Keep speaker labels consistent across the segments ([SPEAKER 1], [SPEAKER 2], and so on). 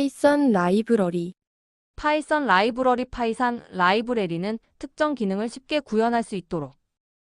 [SPEAKER 1] 파이썬 라이브러리.
[SPEAKER 2] 파이썬 라이브러리 파이산 라이브러리는 특정 기능을 쉽게 구현할 수 있도록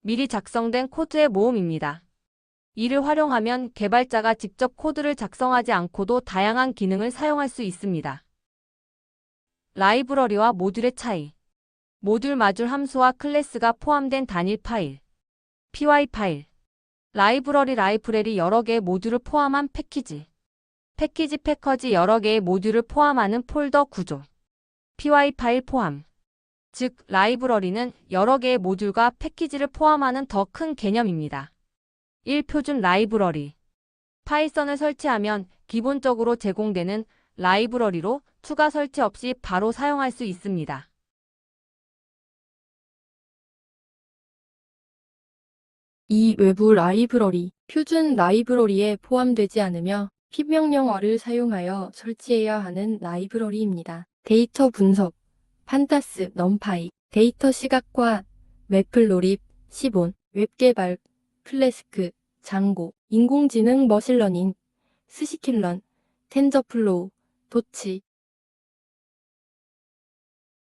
[SPEAKER 2] 미리 작성된 코드의 모음입니다. 이를 활용하면 개발자가 직접 코드를 작성하지 않고도 다양한 기능을 사용할 수 있습니다. 라이브러리와 모듈의 차이. 모듈 마듈 함수와 클래스가 포함된 단일 파일. Py 파일. 라이브러리 라이브러리 여러 개의 모듈을 포함한 패키지 패키지 패커지 여러 개의 모듈을 포함하는 폴더 구조 py 파일 포함. 즉, 라이브러리는 여러 개의 모듈과 패키지를 포함하는 더 큰 개념입니다. 1. 표준 라이브러리. 파이썬을 설치하면 기본적으로 제공되는 라이브러리로 추가 설치 없이 바로 사용할 수 있습니다.
[SPEAKER 1] 이 외부 라이브러리 표준 라이브러리에 포함되지 않으며 pip 명령어를 사용하여 설치해야 하는 라이브러리입니다. 데이터 분석, 판타스, 넘파이, 데이터 시각화, 매플로립, 시본, 웹 개발, 플래스크, 장고, 인공지능 머신러닝, 스시킬런, 텐저플로우, 도치,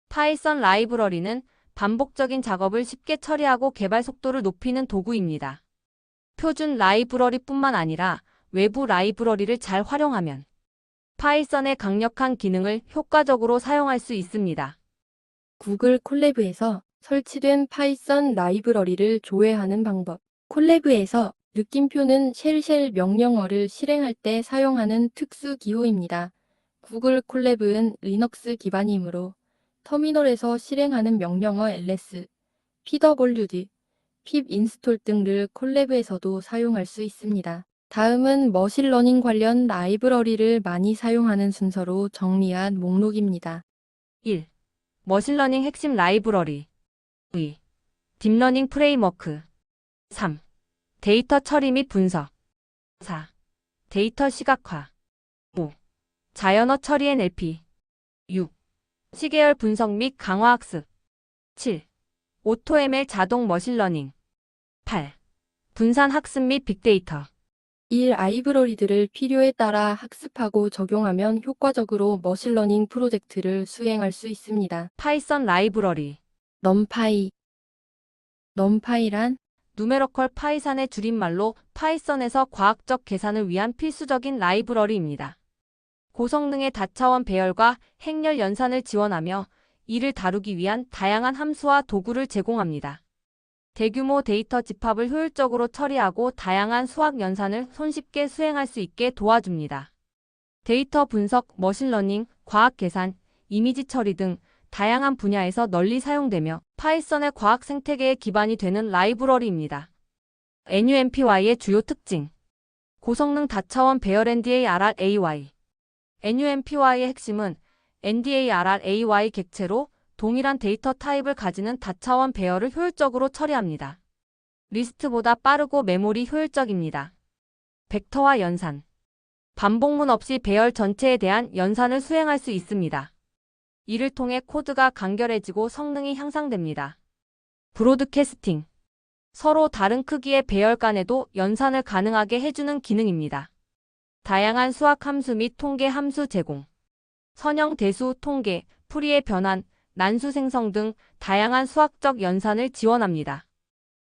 [SPEAKER 2] 파이썬 라이브러리는 반복적인 작업을 쉽게 처리하고 개발 속도를 높이는 도구입니다. 표준 라이브러리뿐만 아니라 외부 라이브러리를 잘 활용하면 파이썬의 강력한 기능을 효과적으로 사용할 수 있습니다.
[SPEAKER 1] 구글 콜래브에서 설치된 파이썬 라이브러리를 조회하는 방법. 콜래브에서 느낌표는 쉘쉘 명령어를 실행할 때 사용하는 특수 기호입니다. 구글 콜래브는 리눅스 기반이므로 터미널에서 실행하는 명령어 ls, pwd, pip 인스톨 등을 콜래브에서도 사용할 수 있습니다. 다음은 머신러닝 관련 라이브러리를 많이 사용하는 순서로 정리한 목록입니다.
[SPEAKER 2] 1. 머신러닝 핵심 라이브러리 2. 딥러닝 프레임워크 3. 데이터 처리 및 분석 4. 데이터 시각화 5. 자연어 처리 NLP 6. 시계열 분석 및 강화학습 7. 오토ML 자동 머신러닝 8. 분산 학습 및 빅데이터
[SPEAKER 1] 이 라이브러리들을 필요에 따라 학습하고 적용하면 효과적으로 머신러닝 프로젝트를 수행할 수 있습니다.
[SPEAKER 2] 파이썬 라이브러리
[SPEAKER 1] 넘파이 넘파이란
[SPEAKER 2] 누메러컬 파이산의 줄임말로 파이썬에서 과학적 계산을 위한 필수적인 라이브러리입니다. 고성능의 다차원 배열과 행렬 연산을 지원하며 이를 다루기 위한 다양한 함수와 도구를 제공합니다. 대규모 데이터 집합을 효율적으로 처리하고 다양한 수학 연산을 손쉽게 수행할 수 있게 도와줍니다. 데이터 분석, 머신러닝, 과학 계산, 이미지 처리 등 다양한 분야에서 널리 사용되며 파이썬의 과학 생태계의 기반이 되는 라이브러리입니다. NUMPy의 주요 특징 고성능 다차원 배열 NDARRAY NUMPy의 핵심은 NDARRAY 객체로 동일한 데이터 타입을 가지는 다차원 배열을 효율적으로 처리합니다. 리스트보다 빠르고 메모리 효율적입니다. 벡터와 연산 반복문 없이 배열 전체에 대한 연산을 수행할 수 있습니다. 이를 통해 코드가 간결해지고 성능이 향상됩니다. 브로드캐스팅 서로 다른 크기의 배열 간에도 연산을 가능하게 해주는 기능입니다. 다양한 수학 함수 및 통계 함수 제공 선형 대수 통계, 풀이의 변환, 난수 생성 등 다양한 수학적 연산을 지원합니다.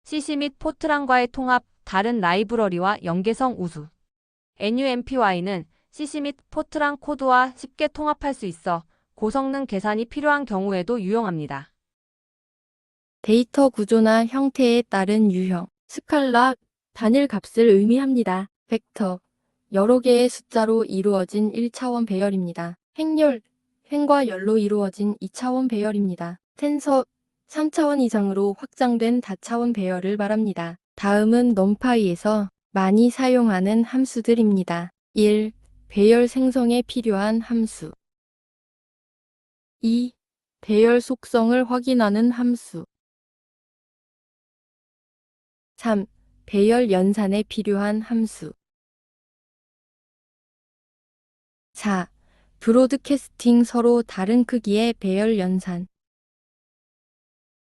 [SPEAKER 2] CC 및 포트란과의 통합, 다른 라이브러리와 연계성 우수. NUMPy는 CC 및 포트란 코드와 쉽게 통합할 수 있어 고성능 계산이 필요한 경우에도 유용합니다.
[SPEAKER 1] 데이터 구조나 형태에 따른 유형, 스칼라, 단일 값을 의미합니다. 벡터, 여러 개의 숫자로 이루어진 1차원 배열입니다. 행렬, 횡과 열로 이루어진 2차원 배열입니다. 텐서, 3차원 이상으로 확장된 다차원 배열을 말합니다. 다음은 넘파이에서 많이 사용하는 함수들입니다. 1. 배열 생성에 필요한 함수 2. 배열 속성을 확인하는 함수 3. 배열 연산에 필요한 함수 4. 브로드캐스팅 서로 다른 크기의 배열 연산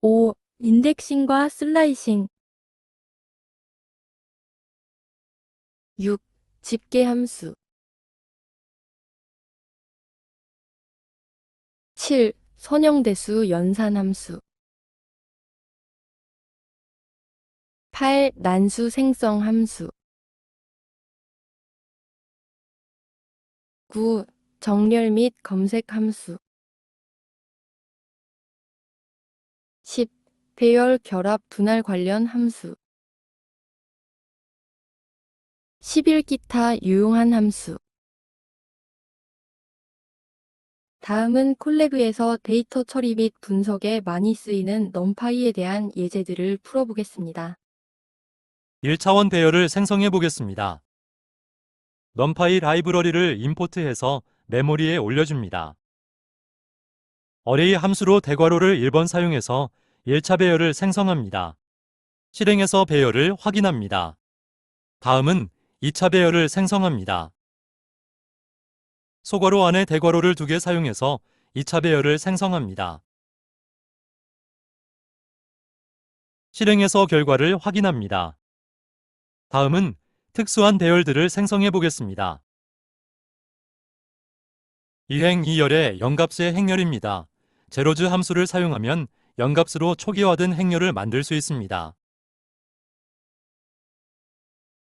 [SPEAKER 1] 5. 인덱싱과 슬라이싱 6. 집계 함수 7. 선형대수 연산 함수 8. 난수 생성 함수 9. 정렬 및 검색 함수 10. 배열 결합 분할 관련 함수 11. 기타 유용한 함수 다음은 콜랩에서 데이터 처리 및 분석에 많이 쓰이는 넘파이에 대한 예제들을 풀어보겠습니다.
[SPEAKER 3] 1차원 배열을 생성해 보겠습니다. 넘파이 라이브러리를 임포트해서 메모리에 올려줍니다. 어레이 함수로 대괄호를 1번 사용해서 1차 배열을 생성합니다. 실행해서 배열을 확인합니다. 다음은 2차 배열을 생성합니다. 소괄호 안에 대괄호를 두 개 사용해서 2차 배열을 생성합니다. 실행해서 결과를 확인합니다. 다음은 특수한 배열들을 생성해 보겠습니다. 1행 2열의 영값의 행렬입니다. 제로즈 함수를 사용하면 영값으로 초기화된 행렬을 만들 수 있습니다.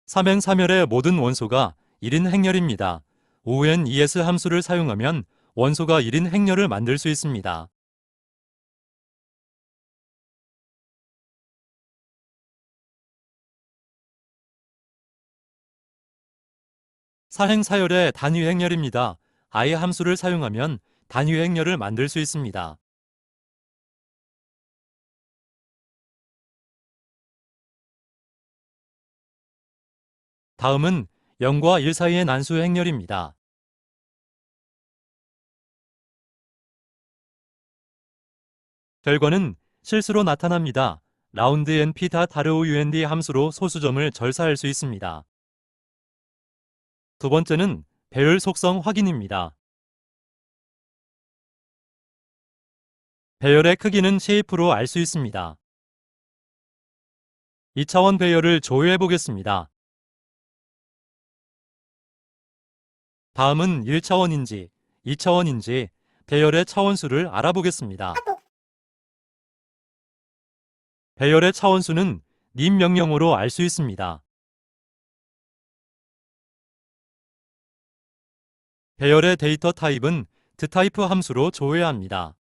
[SPEAKER 3] 3행 3열의 모든 원소가 1인 행렬입니다. 5n es 함수를 사용하면 원소가 1인 행렬을 만들 수 있습니다. 사행 사열의 단위 행렬입니다. I 함수를 사용하면 단위 행렬을 만들 수 있습니다. 다음은 0과 1 사이의 난수 행렬입니다. 결과는 실수로 나타납니다. 라운드 np 다 타르오 und 함수로 소수점을 절사할 수 있습니다. 두 번째는 배열 속성 확인입니다. 배열의 크기는 쉐이프로 알 수 있습니다. 2차원 배열을 조회해 보겠습니다. 다음은 1차원인지 2차원인지 배열의 차원수를 알아보겠습니다. 배열의 차원수는 님 명령어로 알 수 있습니다. 배열의 데이터 타입은 드타이프 함수로 조회합니다.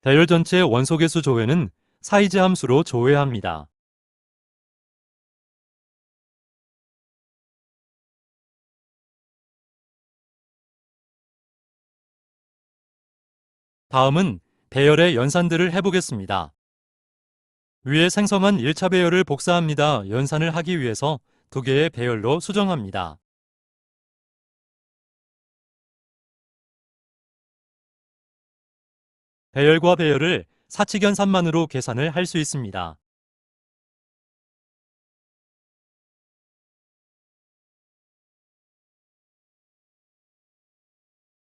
[SPEAKER 3] 배열 전체 원소 개수 조회는 사이즈 함수로 조회합니다. 다음은 배열의 연산들을 해보겠습니다. 위에 생성한 1차 배열을 복사합니다. 연산을 하기 위해서 두 개의 배열로 수정합니다. 배열과 배열을 사칙연산만으로 계산을 할 수 있습니다.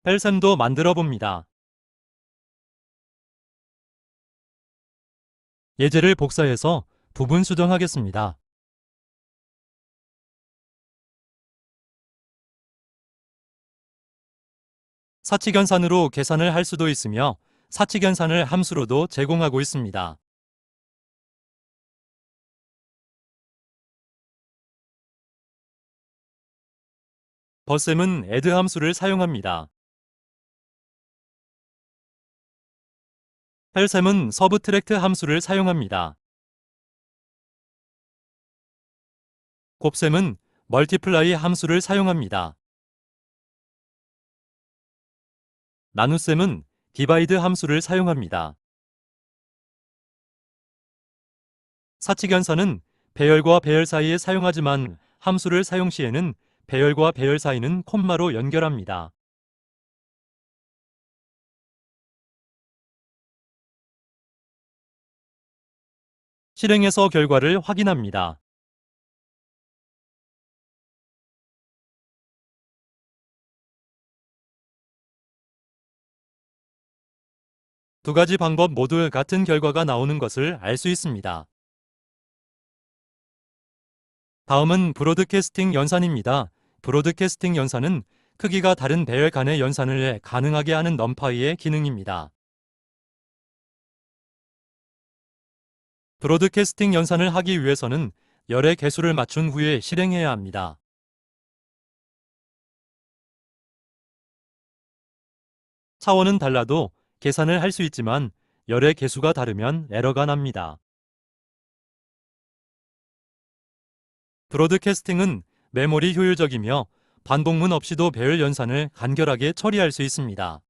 [SPEAKER 3] 펠셈도 만들어 봅니다. 예제를 복사해서 부분 수정하겠습니다. 사칙연산으로 계산을 할 수도 있으며 사칙연산을 함수로도 제공하고 있습니다. 버셈은 add 함수를 사용합니다. 펠셈은 서브트랙트 함수를 사용합니다. 곱셈은 멀티플라이 함수를 사용합니다. 나눗셈은 디바이드 함수를 사용합니다. 사칙연산은 배열과 배열 사이에 사용하지만 함수를 사용 시에는 배열과 배열 사이는 콤마로 연결합니다. 실행해서 결과를 확인합니다. 두 가지 방법 모두 같은 결과가 나오는 것을 알 수 있습니다. 다음은 브로드캐스팅 연산입니다. 브로드캐스팅 연산은 크기가 다른 배열 간의 연산을 가능하게 하는 넘파이의 기능입니다. 브로드캐스팅 연산을 하기 위해서는 열의 개수를 맞춘 후에 실행해야 합니다. 차원은 달라도 계산을 할 수 있지만 열의 개수가 다르면 에러가 납니다. 브로드캐스팅은 메모리 효율적이며 반복문 없이도 배열 연산을 간결하게 처리할 수 있습니다.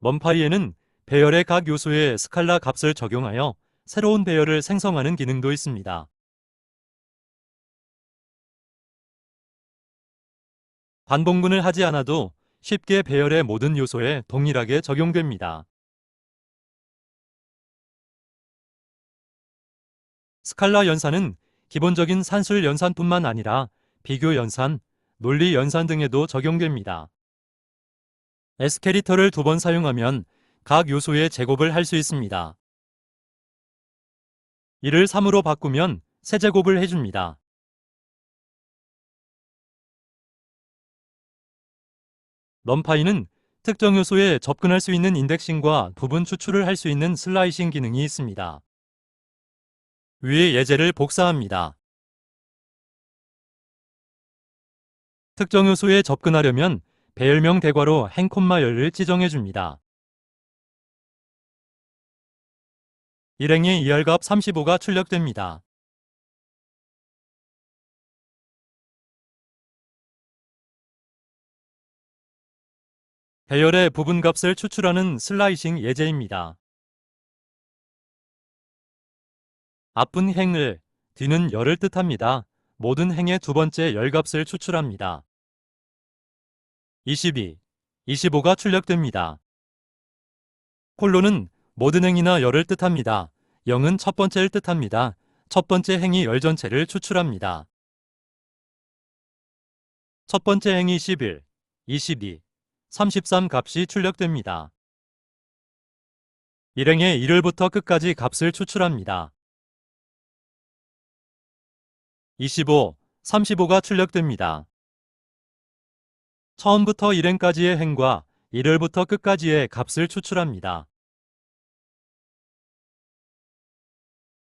[SPEAKER 3] 먼파이에는 배열의 각 요소에 스칼라 값을 적용하여 새로운 배열을 생성하는 기능도 있습니다. 반복문을 하지 않아도 쉽게 배열의 모든 요소에 동일하게 적용됩니다. 스칼라 연산은 기본적인 산술 연산뿐만 아니라 비교 연산, 논리 연산 등에도 적용됩니다. 에스케리터를 두 번 사용하면 각 요소의 제곱을 할 수 있습니다. 이를 3으로 바꾸면 세제곱을 해줍니다. 넘파이는 특정 요소에 접근할 수 있는 인덱싱과 부분 추출을 할 수 있는 슬라이싱 기능이 있습니다. 위의 예제를 복사합니다. 특정 요소에 접근하려면 배열명 대괄호 행콤마열을 지정해 줍니다. 일행의 2열값 35가 출력됩니다. 배열의 부분값을 추출하는 슬라이싱 예제입니다. 앞은 행을, 뒤는 열을 뜻합니다. 모든 행의 두 번째 열값을 추출합니다. 22, 25가 출력됩니다. 콜론은 모든 행이나 열을 뜻합니다. 0은 첫 번째를 뜻합니다. 첫 번째 행이 열 전체를 추출합니다. 첫 번째 행이 11, 22, 33 값이 출력됩니다. 일행의 1월부터 끝까지 값을 추출합니다. 25, 35가 출력됩니다. 처음부터 일행까지의 행과 1월부터 끝까지의 값을 추출합니다.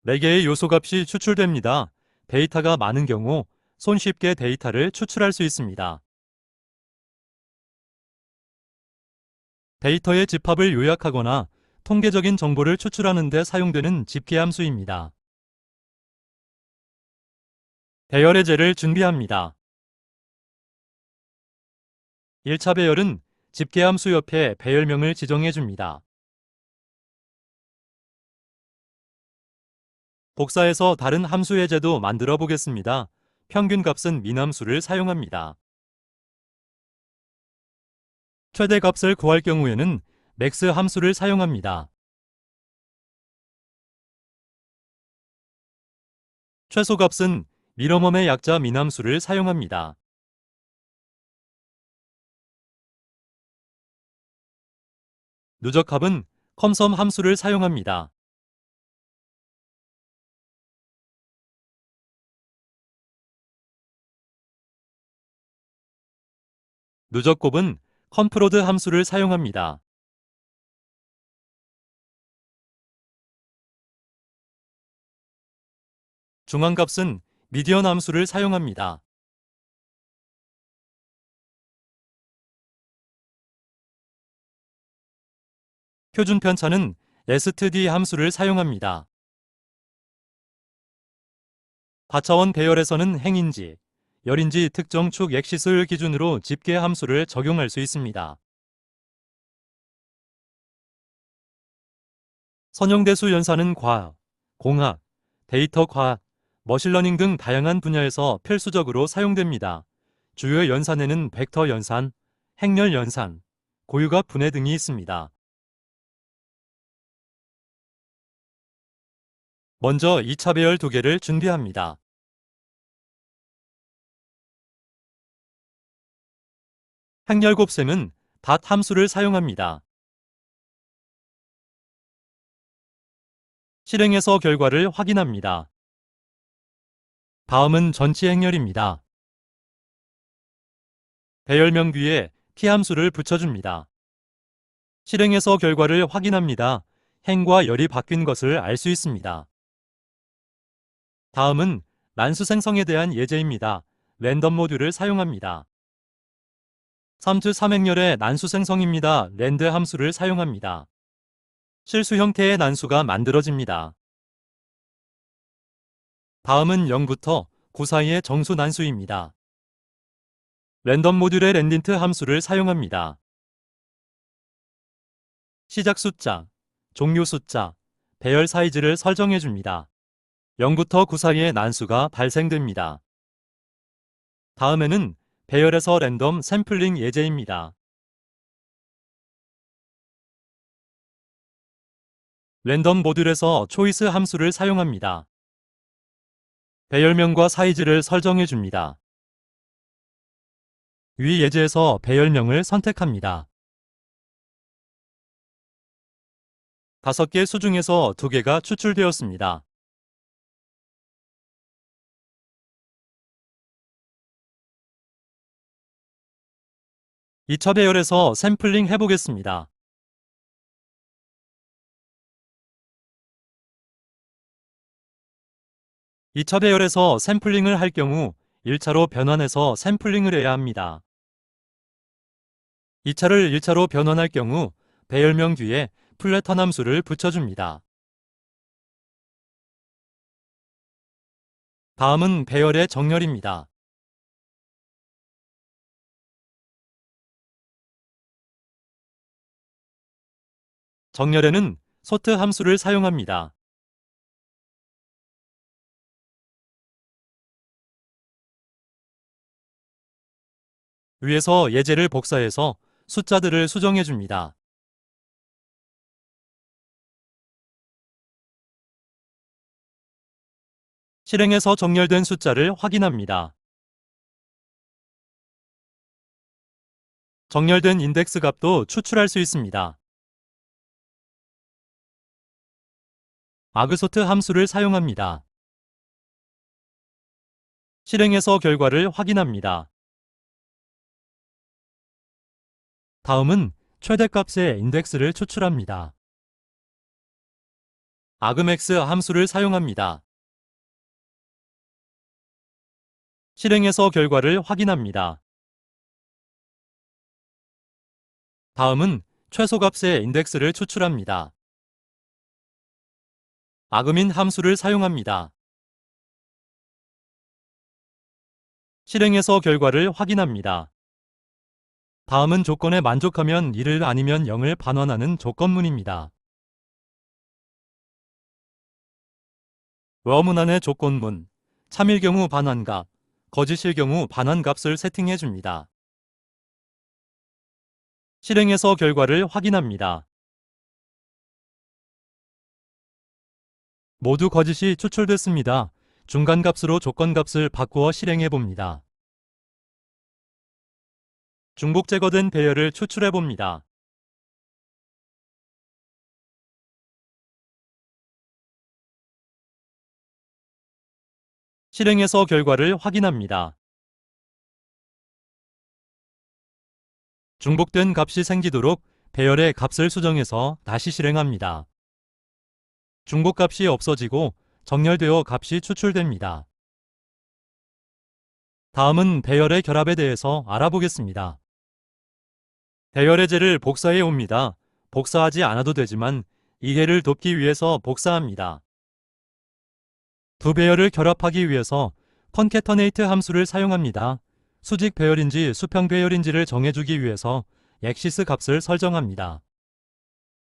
[SPEAKER 3] 4개의 요소값이 추출됩니다. 데이터가 많은 경우 손쉽게 데이터를 추출할 수 있습니다. 데이터의 집합을 요약하거나 통계적인 정보를 추출하는 데 사용되는 집계 함수입니다. 배열의제를 준비합니다. 1차 배열은 집계 함수 옆에 배열명을 지정해 줍니다. 복사해서 다른 함수 예제도 만들어 보겠습니다. 평균값은 민함수를 사용합니다. 최대값을 구할 경우에는 맥스 함수를 사용합니다. 최소값은 미러멈의 약자 민함수를 사용합니다. 누적합은 컴섬 함수를 사용합니다. 누적곱은 컴프로드 함수를 사용합니다. 중앙값은 미디언 함수를 사용합니다. 표준 편차는 std 함수를 사용합니다. 과차원 배열에서는 행인지, 열인지 특정 축 엑시스를 기준으로 집계 함수를 적용할 수 있습니다. 선형대수 연산은 과학, 공학, 데이터 과학, 머신러닝 등 다양한 분야에서 필수적으로 사용됩니다. 주요 연산에는 벡터 연산, 행렬 연산, 고유값 분해 등이 있습니다. 먼저 2차 배열 두 개를 준비합니다. 행렬 곱셈은 닷 함수를 사용합니다. 실행해서 결과를 확인합니다. 다음은 전치 행렬입니다. 배열명 뒤에 t 함수를 붙여줍니다. 실행해서 결과를 확인합니다. 행과 열이 바뀐 것을 알 수 있습니다. 다음은 난수 생성에 대한 예제입니다. 랜덤 모듈을 사용합니다. 3주 3행렬의 난수 생성입니다. 랜드 함수를 사용합니다. 실수 형태의 난수가 만들어집니다. 다음은 0부터 9 사이의 정수 난수입니다. 랜덤 모듈의 랜딘트 함수를 사용합니다. 시작 숫자, 종료 숫자, 배열 사이즈를 설정해 줍니다. 0부터 9 사이의 난수가 발생됩니다. 다음에는 배열에서 랜덤 샘플링 예제입니다. 랜덤 모듈에서 초이스 함수를 사용합니다. 배열명과 사이즈를 설정해 줍니다. 위 예제에서 배열명을 선택합니다. 다섯 개수 중에서 두 개가 추출되었습니다. 이차 배열에서 샘플링 해보겠습니다. 이차 배열에서 샘플링을 할 경우 1차로 변환해서 샘플링을 해야 합니다. 2차를 1차로 변환할 경우 배열명 뒤에 플래턴 함수를 붙여줍니다. 다음은 배열의 정렬입니다. 정렬에는 소트 함수를 사용합니다. 위에서 예제를 복사해서 숫자들을 수정해 줍니다. 실행해서 정렬된 숫자를 확인합니다. 정렬된 인덱스 값도 추출할 수 있습니다. 아그소트 함수를 사용합니다. 실행해서 결과를 확인합니다. 다음은 최대값의 인덱스를 추출합니다. 아그맥스 함수를 사용합니다. 실행해서 결과를 확인합니다. 다음은 최소값의 인덱스를 추출합니다. 아그민 함수를 사용합니다. 실행해서 결과를 확인합니다. 다음은 조건에 만족하면 1을 아니면 0을 반환하는 조건문입니다. 워문 안의 조건문, 참일 경우 반환값, 거짓일 경우 반환값을 세팅해 줍니다. 실행해서 결과를 확인합니다. 모두 거짓이 추출됐습니다. 중간값으로 조건값을 바꾸어 실행해 봅니다. 중복 제거된 배열을 추출해 봅니다. 실행해서 결과를 확인합니다. 중복된 값이 생기도록 배열의 값을 수정해서 다시 실행합니다. 중복값이 없어지고 정렬되어 값이 추출됩니다. 다음은 배열의 결합에 대해서 알아보겠습니다. 배열의 제를 복사해 옵니다. 복사하지 않아도 되지만 이해를 돕기 위해서 복사합니다. 두 배열을 결합하기 위해서 컨캐터네이트 함수를 사용합니다. 수직 배열인지 수평 배열인지를 정해주기 위해서 엑시스 값을 설정합니다.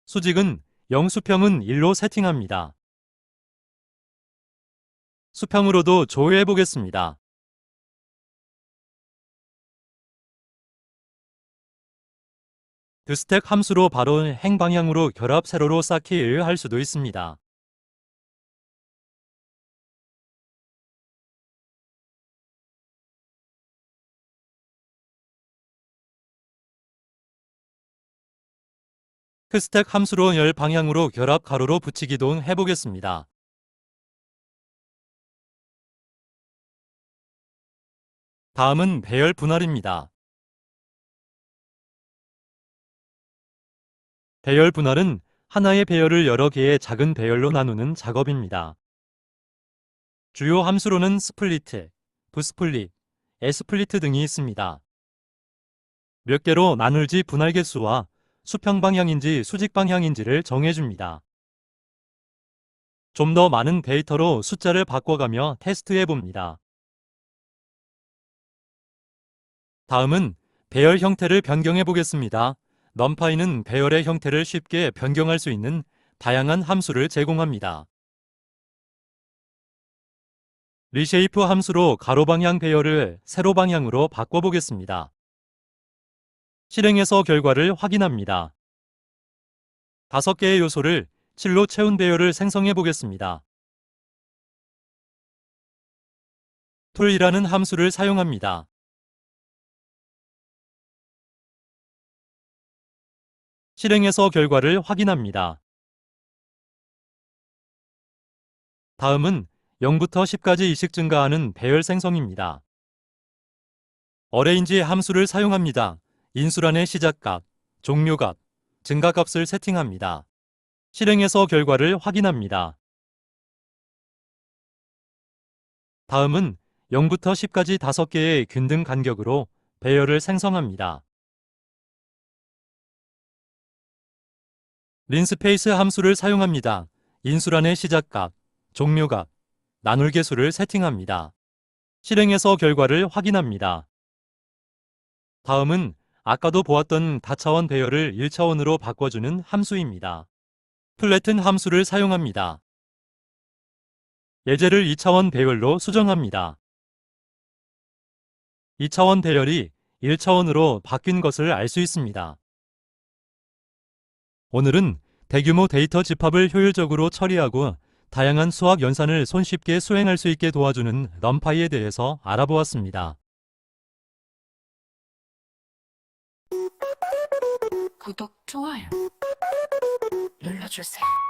[SPEAKER 3] 수직은 0 수평은 1로 세팅합니다. 수평으로도 조회해 보겠습니다. 드스택 함수로 바로 행 방향으로 결합 세로로 쌓기를 할 수도 있습니다. 크스택 함수로 열 방향으로 결합 가로로 붙이기도 해보겠습니다. 다음은 배열 분할입니다. 배열 분할은 하나의 배열을 여러 개의 작은 배열로 나누는 작업입니다. 주요 함수로는 스플리트, 부스플릿, 에스플리트 등이 있습니다. 몇 개로 나눌지 분할 개수와 수평 방향인지 수직 방향인지를 정해줍니다. 좀 더 많은 데이터로 숫자를 바꿔가며 테스트해 봅니다. 다음은 배열 형태를 변경해 보겠습니다. 넘파이는 배열의 형태를 쉽게 변경할 수 있는 다양한 함수를 제공합니다. 리쉐이프 함수로 가로 방향 배열을 세로 방향으로 바꿔보겠습니다. 실행해서 결과를 확인합니다. 다섯 개의 요소를 7로 채운 배열을 생성해 보겠습니다. 툴이라는 함수를 사용합니다. 실행해서 결과를 확인합니다. 다음은 0부터 10까지 이식 증가하는 배열 생성입니다. 어레인지 함수를 사용합니다. 인수란의 시작값, 종료값, 증가값을 세팅합니다. 실행해서 결과를 확인합니다. 다음은 0부터 10까지 5개의 균등 간격으로 배열을 생성합니다. 린스페이스 함수를 사용합니다. 인수란의 시작값, 종료값, 나눌 개수를 세팅합니다. 실행해서 결과를 확인합니다. 다음은 아까도 보았던 다차원 배열을 1차원으로 바꿔주는 함수입니다. 플래튼 함수를 사용합니다. 예제를 2차원 배열로 수정합니다. 2차원 배열이 1차원으로 바뀐 것을 알 수 있습니다. 오늘은 대규모 데이터 집합을 효율적으로 처리하고 다양한 수학 연산을 손쉽게 수행할 수 있게 도와주는 럼파이에 대해서 알아보았습니다.
[SPEAKER 4] 구독, 좋아요 눌러주세요.